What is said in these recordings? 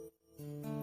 Música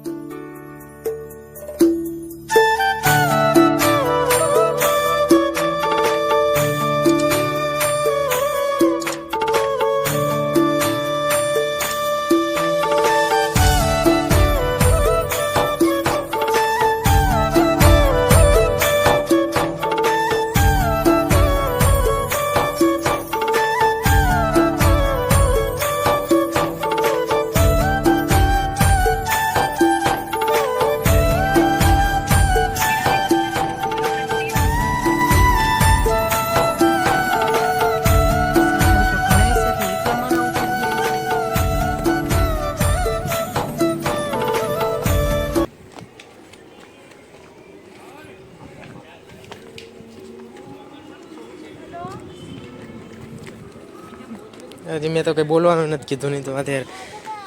હજી મેં તો કંઈ બોલવાનું નથી કીધું, નહીં તો અત્યારે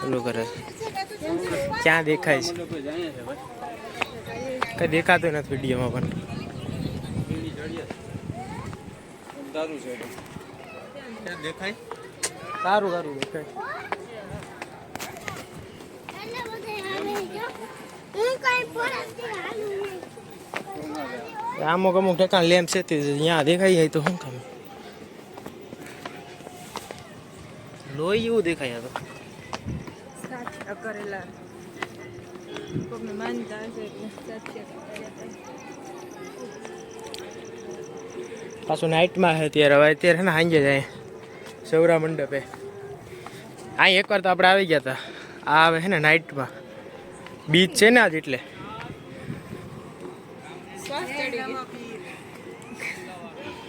ઓલું કરે. ક્યાં દેખાય છે? કંઈ દેખાતું નથી વિડીયોમાં પણ. દેખાય સારું સારું દેખાય. અમુક અમુક ઠેકાણ લેમ્પ છે તે અહીંયા દેખાઈ જાય તો શું કામ? લોહી એવું દેખાય આ તો. કરેલા. માનતા. પાછું નાઇટમાં છે અત્યારે હવે અત્યારે ને સાંજે જાય. સૌરા મંડપે. અહીં એકવાર તો આપણે આવી ગયા હતા આ આવે છે ને નાઇટમાં બીચ છે ને આજ એટલે.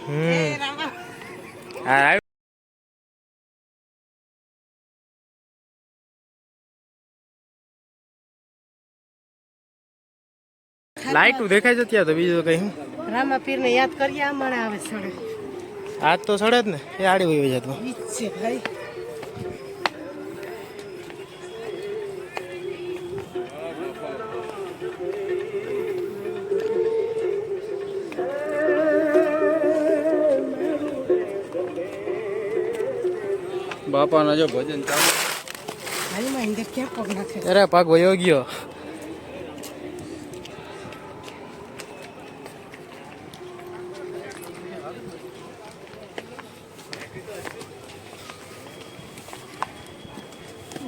હમ. હા લાઈટું દેખાય છે ત્યાં તો બીજું કઈ રામાપીર ને યાદ કરીએ અમારે આવે સડે. આજ તો સડે જ ને એ આડી હોય જતો છે ભાઈ. બાપાના જો ભજન ચાલુ. હાલમાં અંદર ક્યાં પગ નાખે? અરે પગ વયો ગયો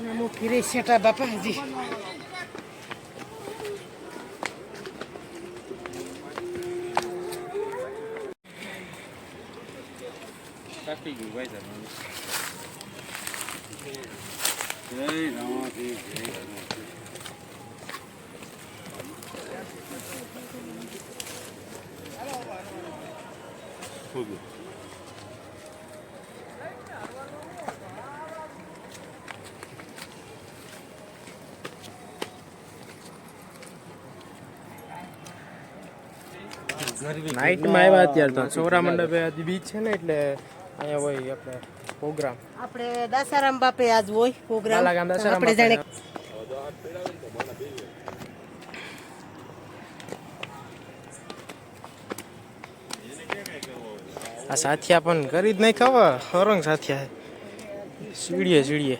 રામુ ફીરે શેટા બાપા હજી કાપી ગયું ભાઈ સાહેબ જય રામાપીર જય નાઇટમાં આવ્યા અત્યારે તો. સૌરા મંડપે આજે બીચ છે ને એટલે અહીંયા હોય આપણે પ્રોગ્રામ આપણે દાસારામ બાપે આજ હોય પ્રોગ્રામ આપણે જાણે આ સાથિયા પણ કરી જ નહીં ખબર હરંગ સાથિયા સીડીએ સીડીએ.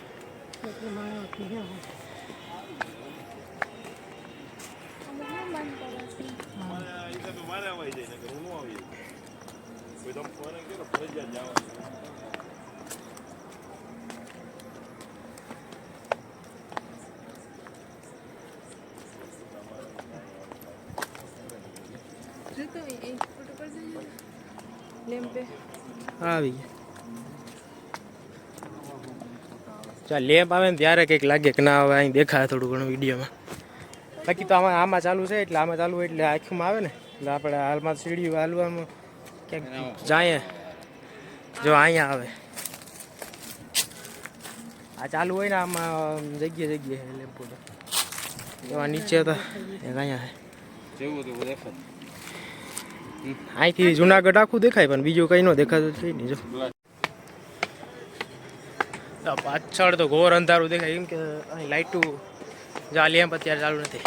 આવી લેમ્પ આવે ને ત્યારે કંઈક લાગે કે ના આવે, અહીં દેખાય થોડું ઘણું વિડીયોમાં. બાકી તો આમાં આમાં ચાલુ છે, એટલે આમાં ચાલુ એટલે આંખમાં આવે ને. એટલે આપણે હાલમાં સીડી હાલવામાં ક્યાંક જાય જો અહીંયા આવે. આ ચાલુ હોય ને આમાં જગ્યા જગ્યાએ લેમ્પો એમાં નીચે હતા એક અહીંયા જેવું તેવું દેખાય. અહીંથી જુનાગઢ આખું દેખાય પણ બીજું કઈ ન દેખાતું થઈ નહીં જો. પાછળ તો ઘોર અંધારું દેખાય એમ કે અહીં લાઇટું જો એમ અત્યારે ચાલુ નથી.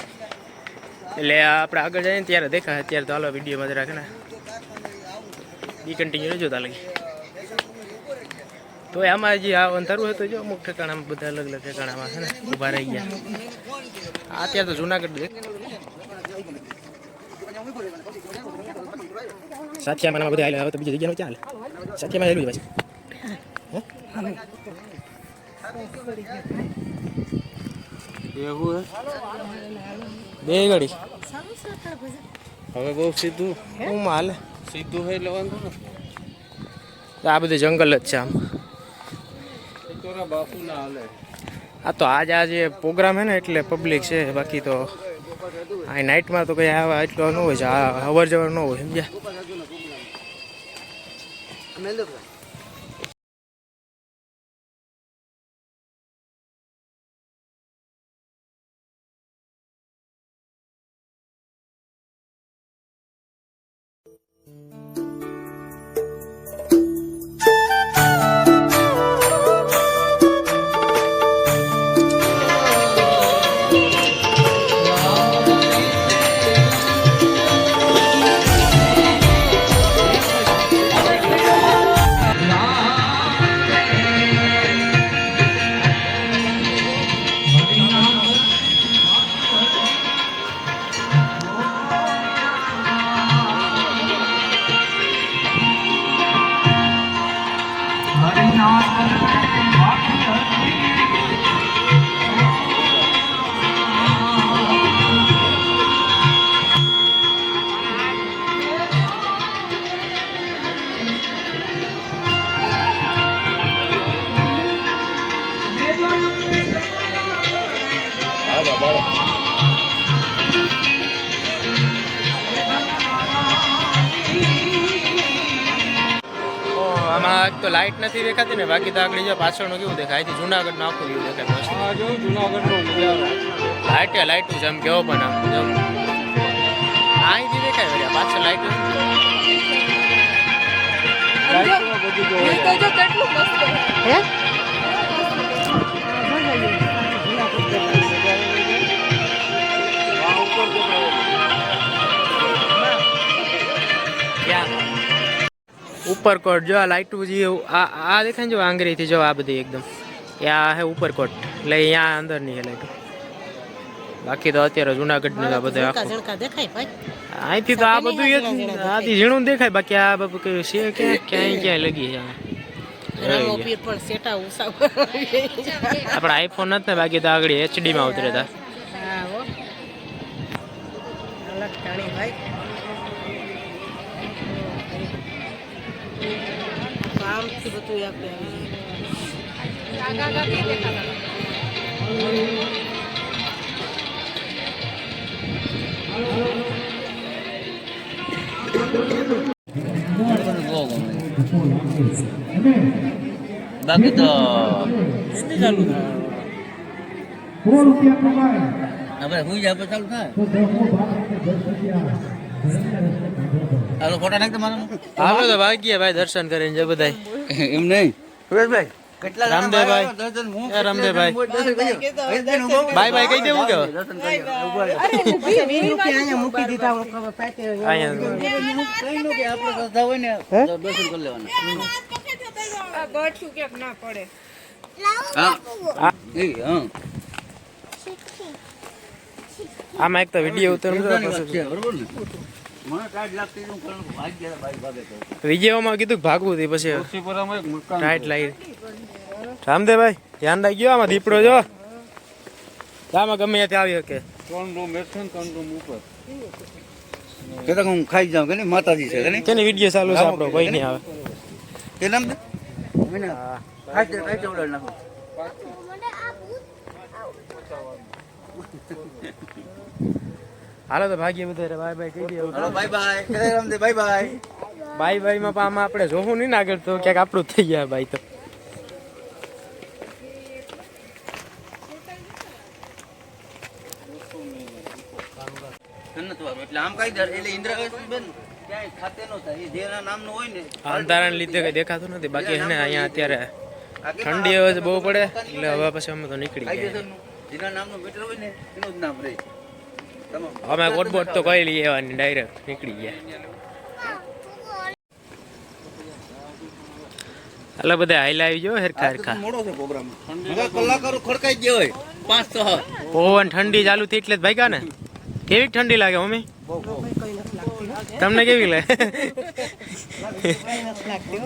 એટલે આપણે આગળ જઈએ ને ત્યારે દેખાય અત્યારે તો હાલો વિડીયોમાં જ રાખે ને? ઈ કન્ટિન્યુ રહેજો તાલે તો આમાં જે આ અંધારું હતું જો અમુક ઠેકાણામાં બધા અલગ અલગ ઠેકાણામાં છે ને ઊભા રહી ગયા. આ અત્યારે તો જુનાગઢ દેખ. સાચિયામાં બધા આવેલા હવે તો બીજી જગ્યાનો ચાલે. સાચિયામાં આવેલું છે એવું બે ઘડી હવે બહુ સીધું. હું? માલ? સીધું હોય એટલે વાંધો ને આ બધું જંગલ જ છે આમ. આ તો આજ આજે પ્રોગ્રામ હે ને એટલે પબ્લિક છે બાકી તો આ નાઇટમાં તો કંઈ આવા એટલો ન હોય છે આ અવર જવર ન હોય સમજ્યા? Bye. તો લાઇટ નથી દેખાતી ને બાકી તો આગળ જો પાછળનું કેવું દેખાય? અહીંથી જુનાગઢ આખું વ્યૂ દેખાય મસ્ત. જુનાગઢ નો લાઇટે લાઇટું છે કેવો પણ આમ જો. અહીંથી દેખાય વળી, પાછળ લાઇટ હે? ઉપરકોટ. જો આ લાઇટું જે આ આ દેખાય જો આંગળીથી જો આ બધી એકદમ. એ આ હે ઉપરકોટ. એટલે અહીંયા અંદર નહીં હે લાઇટું બાકી તો અત્યારે જુનાગઢનું આ બધે આખું. અહીંથી તો આ બધું આથી ઝીણું દેખાય બાકી આ બધું કયું છે ક્યાં ક્યાંય ક્યાંય લગી છે આપણે આઈફોન નથી ને બાકી તો આગળ એચડીમાં ઉતરે તા આમથી બધું આપણે આવી જાય. આગા આગા નહીં દેખાતા. બાકી તો આપણે હુઈ જાય પછી ચાલુ થાય હાલો ફોટા નાખ તમારા હાલો તો ભાગ્ય ભાઈ દર્શન કરીને જે બધા એમ નહીં? સુરેશભાઈ કેટલા જણા રામદેવભાઈ. રામદેવભાઈ. બાય બાય કહી દેવું કે દર્શન કરીએ. ઊભા રહો. પછી વીસ રૂપિયા અહીંયા મૂકી દીધા હું ખબર પાટે અહીંયા કઈ નો કે આપણે શ્રદ્ધા હોય. ને તો દર્શન કરી લેવાના. આ ગઠ્યું ક્યાંક ના પડે. હા. એ, હા. આમાં એક તો વીડિયો છે, બરોબર ને? વિડીયોમાં કીધું કે ભાગવું હતી પછી ટાઈટ લાગી. રામદેવભાઈ ધ્યાન રાખજો આમાં દીપડો જો. આમાં ગમે ત્યાં આવી શકે. ત્રણ રૂમ છે ત્રણ રૂમ ઉપર. કે હું ખાઈ જાઉં કે નહીં? માતાજી છે કે નહીં? કેની વીડિયો ચાલુ છે આપણો? કોઈ નહીં આવે. કે નામ દે મને. ખાઈ દે ખાઈ દે ઉડાડી નાખો. હાલો તો ભાગ્ય બધા બાય બાય કહી દે bye bye. Bye bye. Bye બાયમાં આમાં આપણે જોવું નહીં આગળ તો ક્યાંક આપણું થઈ ગયા ભાઈ તો. એટલે આમ એટલે બેન અંધારાને લીધે કઈ દેખાતું નથી. બાકી છે અહીંયા અત્યારે ઠંડી હવે બહુ પડે એટલે હવે પછી અમે તો નીકળી ગયા. જેના નામનું મીટર હોય ને એનું જ નામ રહે. અમે ગોટબોટ તો કઈ લઈ આવવાની ડાયરેક્ટ નીકળી ગયા. એટલે બધા હાઈલા આવી ગયો હરખા હરખા મોડો છે પ્રોગ્રામ કલાકારો ખડકાઈ ગયો હોય. પાંચ છ. પવન ઠંડી ચાલુ થઈ એટલે જ ભાગ્યા ને? કેવી ઠંડી લાગે મમ્મી? કઈ નથી લાગતી હો. તમને કેવી લાગે? કઈ નથી લાગતી હો.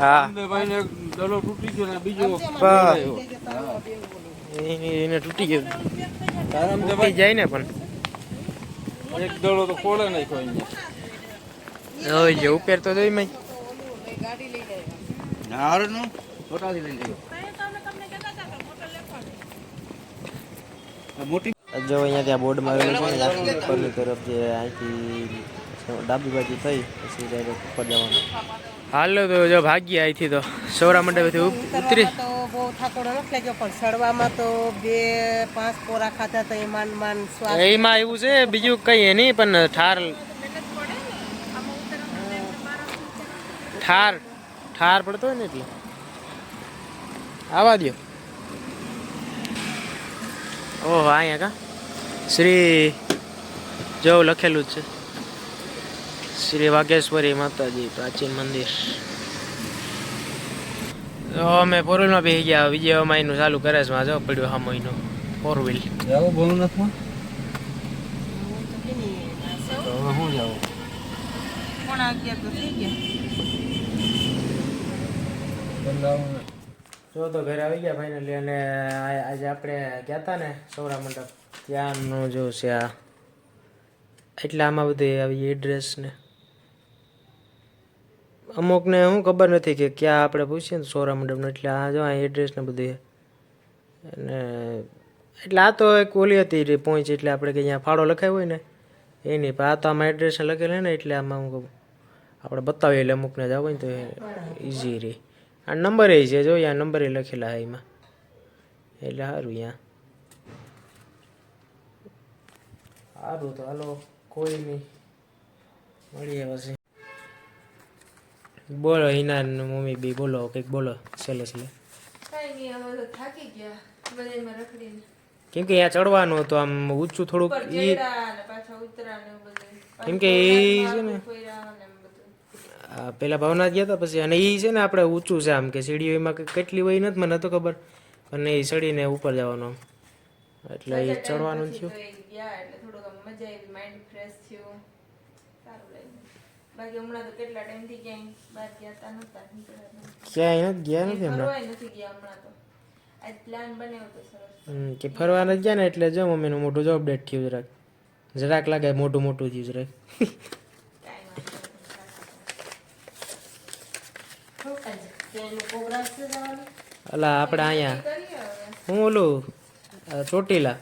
ભાઈ ને ભાઈને દડો તૂટી ગયો ને બીજો. એને એને તૂટી ગયો. તૂટી જાય ને પણ. એક દડો તો ખોલે નાખ્યો અહીંયા. હવે જે ઉપેર તો જોઈ મય છોટાથી લઈ લેજો મોટી જો અહીંયા ત્યાં બોર્ડ મારેલું છે ને ઉપરની તરફ જે અહીંથી ડાબી બાજુ થઈ પછી ડાયરેક્ટ ઉપર જવાનું. હાલો તો જો ભાગ્ય અહીંથી તો. સૌરા મંડપથી ઉતરી. બહુ થાકોડો નથી લાગ્યો પણ સડવામાં તો બે પાંચ પોરા ખાતા તો એ માન સ્વાદ. એમાં એવું છે બીજું કઈ નહીં પણ ઠાર ઠાર ઠાર પડતો હોય ને એટલે. આવા દો ઓહો અહીંયા કા? શ્રી જો લખેલું જ છે. શ્રી વાઘેશ્વરી માતાજી પ્રાચીન મંદિર. તો અમે ફોર વ્હીલમાં બેસી ગયા. વિજય માઈનું ચાલુ કરે છે જો પડ્યું હા મહિનો. ફોર વ્હીલ જાવ તો હવે પોણા અગિયાર તો થઈ ગયા. જો તો ઘરે આવી ગયા ફાઇનલી અને આજે આપણે ગયા હતા ને સૌરા મંડપ. ત્યાંનું જો છે આ. એટલે આમાં બધી આવી એડ્રેસ ને. અમુકને શું ખબર નથી કે ક્યાં આપણે પૂછીએ ને સોરા મંડપનું, એટલે આ જો આ એડ્રેસ ને બધું અને એટલે આ તો એક ઓલી હતી રે પહોંચ એટલે આપણે કે અહીંયા ફાળો લખાયો હોય ને, એની પણ આ તો આમાં એડ્રેસ લખેલું ને, એટલે આમાં હું આપણે બતાવીએ એટલે અમુકને જવું હોય ને તો ઇઝી રે. આ નંબર એ છે, જો અહીંયા નંબર એ લખેલા એમાં. એટલે સારું અહીંયા. સારું તો હાલો, કોઈ નહીં. મળીએ પછી. બોલો હિના મમ્મી બી બોલો કંઈક બોલો છેલ્લે છેલ્લે. કેમ કે અહીંયા ચડવાનું હતું આમ ઊંચું થોડુંક કેમ કે એ છે ને? પેલા ભાવનાથ ગયા હતા પછી અને એ છે ને આપણે ઊંચું છે આમ કે સીડીઓ એમાં કેટલી હોય નથી મને તો ખબર. અને એ ચડીને ઉપર જવાનું. એટલે એ ચડવાનું થયું તો એ ગયા એટલે થોડુંક આમ મજા આવી માઇન્ડ ફ્રેશ થયું સારું લાગ્યું બાકી હમણાં તો કેટલા ટાઈમથી ક્યાંય બહાર ગયા તા નતા ક્યાંય નથી ગયા નથી હમણાં? નથી ગયા હમણાં તો. આજ પ્લાન બનાવ્યો તો સરસ. કે ફરવા નથી ગયા ને એટલે જો મમ્મીનું મોટું જો અપડેટ થયું જરાક. જરાક લાગે મોટું મોટું થયું જરાક. અલા આપણે અહીંયા. હું ઓલું ચોટીલા.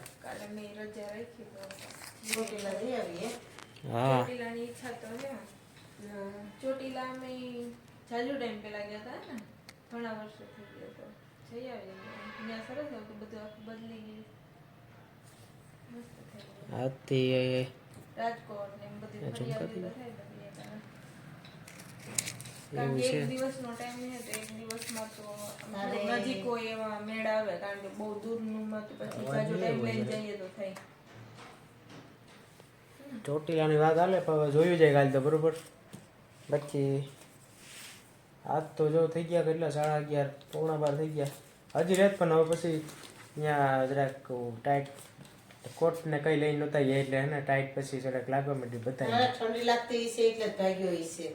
હા. ચોટીલાની ઈચ્છા તો છે. ચોટીલા અમે જાજુ ટાઈમ પેલા ગયા હતા ને ઘણા વર્ષો થઈ ગયા તો. જઈ આવીએ. ત્યાં સરસ હતું બધું આખું બદલી ગયું. મસ્ત થઈ ગયું. આજથી રાજકોટ ને બધી ફરી આવી તો થાય બધી એક વાર. કારણ કે એક દિવસનો ટાઈમ છે તો એક દિવસમાં તો નજીક કોઈ એવા મેળ આવે કારણ કે બહુ દૂરનું માં તો પછી જાજુ ટાઈમ લઈને જઈએ તો થાય. ચોટીલાની વાત હાલે પણ જોયું જાય કાલે તો બરોબર. બાકી આજ તો જો થઈ ગયા કેટલા? સાડા અગિયાર પોણા બાર થઈ ગયા. હજી રેત પણ હવે પછી અહીંયા જરાક ટાઈટ કોટ ને કઈ લઈને નહોતા ગયા એટલે હે ને ટાઈટ પછી જરાક લાગવા માંડી બતાવી મને ઠંડી લાગતી હશે એટલે ભાગ્યો હશે.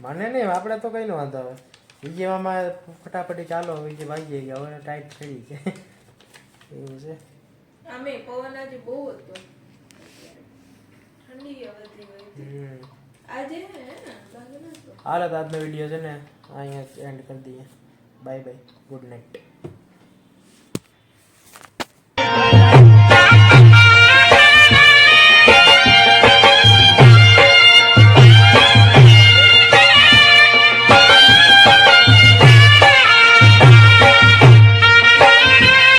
મને નહીં આપણે તો કઈ નો વાંધો આવે. વિજયમાં ફટાફટી ચાલો વિજય ભાગી ગયા હવે ટાઈટ થઈ છે. એવું છે. અમે પવન આજે બહુ હતો. ઠંડી હતી. હમ આજે હે ને બાકી નહોતું. હાલો તો આજનો વીડિયો છે ને, અહીંયા એન્ડ કરી દઈએ. Bye bye good night